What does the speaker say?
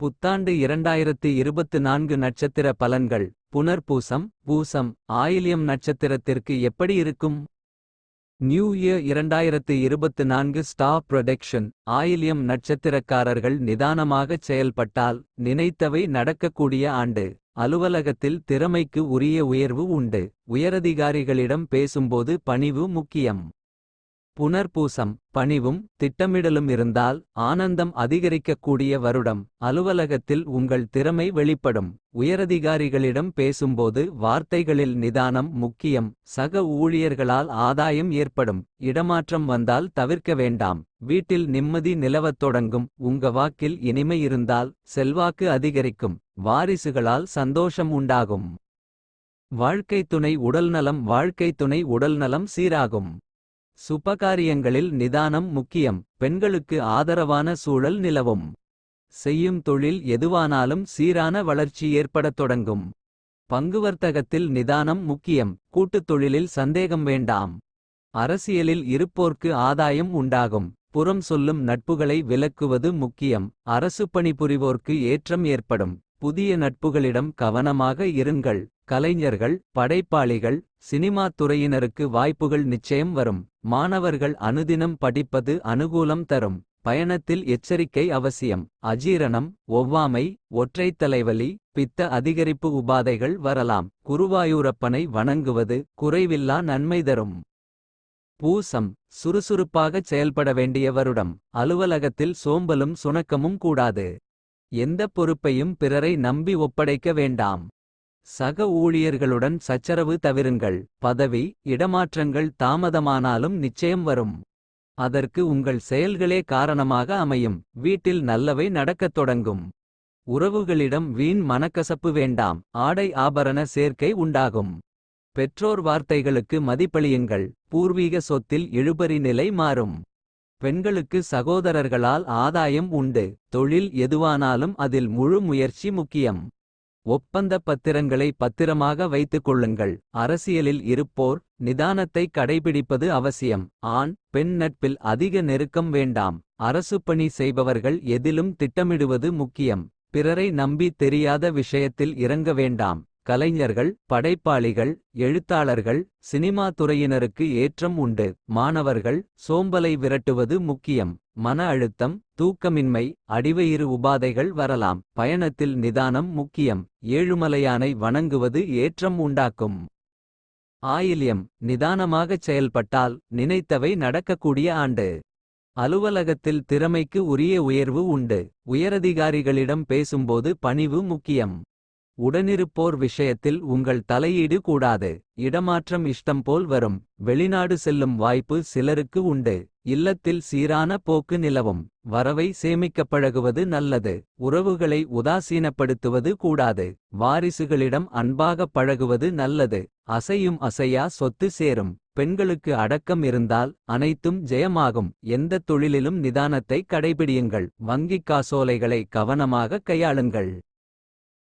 புத்தாண்டு இரண்டாயிரத்து இருபத்து நான்கு நட்சத்திர பலன்கள். புனர்பூசம் பூசம் ஆயிலியம் நட்சத்திரத்திற்கு எப்படி இருக்கும்? நியூ இயர் இரண்டாயிரத்து இருபத்து நான்கு ஸ்டா ப்ரொடெக்ஷன். ஆயிலியம் நட்சத்திரக்காரர்கள் நிதானமாகச் செயல்பட்டால் நினைத்தவை நடக்கக்கூடிய ஆண்டு. அலுவலகத்தில் திறமைக்கு உரிய உயர்வு உண்டு. உயரதிகாரிகளிடம் பேசும்போது பணிவு முக்கியம். புனர்பூசம் பணிவும் திட்டமிடலும் இருந்தால் ஆனந்தம் அதிகரிக்கக்கூடிய வருடம். அலுவலகத்தில் உங்கள் திறமை வெளிப்படும். உயரதிகாரிகளிடம் பேசும்போது வார்த்தைகளில் நிதானம் முக்கியம். சக ஊழியர்களால் ஆதாயம் ஏற்படும். இடமாற்றம் வந்தால் தவிர்க்க வேண்டாம். வீட்டில் நிம்மதி நிலவத் தொடங்கும். உங்க வாக்கில் இனிமை இருந்தால் செல்வாக்கு அதிகரிக்கும். வாரிசுகளால் சந்தோஷம் உண்டாகும். வாழ்க்கைத் துணை உடல்நலம் வாழ்க்கைத் துணை உடல்நலம் சீராகும். சுபகாரியங்களில் நிதானம் முக்கியம். பெண்களுக்கு ஆதரவான சூழல் நிலவும். செய்யும் தொழில் எதுவானாலும் சீரான வளர்ச்சி ஏற்படத் தொடங்கும். பங்குவர்த்தகத்தில் நிதானம் முக்கியம். கூட்டுத் தொழிலில் சந்தேகம் வேண்டாம். அரசியலில் இருப்போர்க்கு ஆதாயம் உண்டாகும். புறம் சொல்லும் நட்புகளை விலக்குவது முக்கியம். அரசு பணிபுரிவோர்க்கு ஏற்றம் ஏற்படும். புதிய நட்புகளிடம் கவனமாக இருங்கள். கலைஞர்கள் படைப்பாளிகள் சினிமா துறையினருக்கு வாய்ப்புகள் நிச்சயம் வரும். மாணவர்கள் அனுதினம் படிப்பது அனுகூலம் தரும். பயணத்தில் எச்சரிக்கை அவசியம். அஜீரணம் ஒவ்வாமை ஒற்றைத் தலைவலி பித்த அதிகரிப்பு உபாதைகள் வரலாம். குருவாயூரப்பனை வணங்குவது குறைவில்லா நன்மை தரும். பூசம் சுறுசுறுப்பாகச் செயல்பட வேண்டிய வருடம். அலுவலகத்தில் சோம்பலும் சுணக்கமும் கூடாது. எந்த பொறுப்பையும் பிறரை நம்பி ஒப்படைக்க வேண்டாம். சக ஊழியர்களுடன் சச்சரவு தவிருங்கள். பதவி இடமாற்றங்கள் தாமதமானாலும் நிச்சயம் வரும். அதற்கு உங்கள் செயல்களே காரணமாக அமையும். வீட்டில் நல்லவை நடக்கத் தொடங்கும். உறவுகளிடம் வீண் மனக்கசப்பு வேண்டாம். ஆடை ஆபரண சேர்க்கை உண்டாகும். பெற்றோர் வார்த்தைகளுக்கு மதிப்பளியுங்கள். பூர்வீக சொத்தில் இழுபறி நிலை மாறும். பெண்களுக்கு சகோதரர்களால் ஆதாயம் உண்டு. தொழில் எதுவானாலும் அதில் முழு முயற்சி முக்கியம். ஒப்பந்த பத்திரங்களை பத்திரமாக வைத்துக் கொள்ளுங்கள். அரசியலில் இருப்போர் நிதானத்தை கடைபிடிப்பது அவசியம். ஆண் பெண் நட்பில் அதிக நெருக்கம் வேண்டாம். அரசு பணி செய்பவர்கள் எதிலும் திட்டமிடுவது முக்கியம். பிறரை நம்பி தெரியாத விஷயத்தில் இறங்க வேண்டாம். கலைஞர்கள் படைப்பாளிகள் எழுத்தாளர்கள் சினிமா துறையினருக்கு ஏற்றம் உண்டு. மாணவர்கள் சோம்பலை விரட்டுவது முக்கியம். மன அழுத்தம் தூக்கமின்மை அடிவயிறு உபாதைகள் வரலாம். பயணத்தில் நிதானம் முக்கியம். ஏழுமலையானை வணங்குவது ஏற்றம் உண்டாக்கும். ஆயில்யம் நிதானமாகச் செயல்பட்டால் நினைத்தவை நடக்கக்கூடிய ஆண்டு. அலுவலகத்தில் திறமைக்கு உரிய உயர்வு உண்டு. உயரதிகாரிகளிடம் பேசும்போது பணிவு முக்கியம். உடனிருப்போர் விஷயத்தில் உங்கள் தலையீடு கூடாது. இடமாற்றம் இஷ்டம் போல் வரும். வெளிநாடு செல்லும் வாய்ப்பு சிலருக்கு உண்டு. இல்லத்தில் சீரான போக்கு நிலவும். வரவை சேமிக்கப் பழகுவது நல்லது. உறவுகளை உதாசீனப்படுத்துவது கூடாது. வாரிசுகளிடம் அன்பாகப் பழகுவது நல்லது. அசையும் அசையா சொத்து சேரும். பெண்களுக்கு அடக்கம் இருந்தால் அனைத்தும் ஜெயமாகும். எந்த தொழிலிலும் நிதானத்தை கடைபிடியுங்கள். வங்கிக் காசோலைகளை கவனமாக கையாளுங்கள்.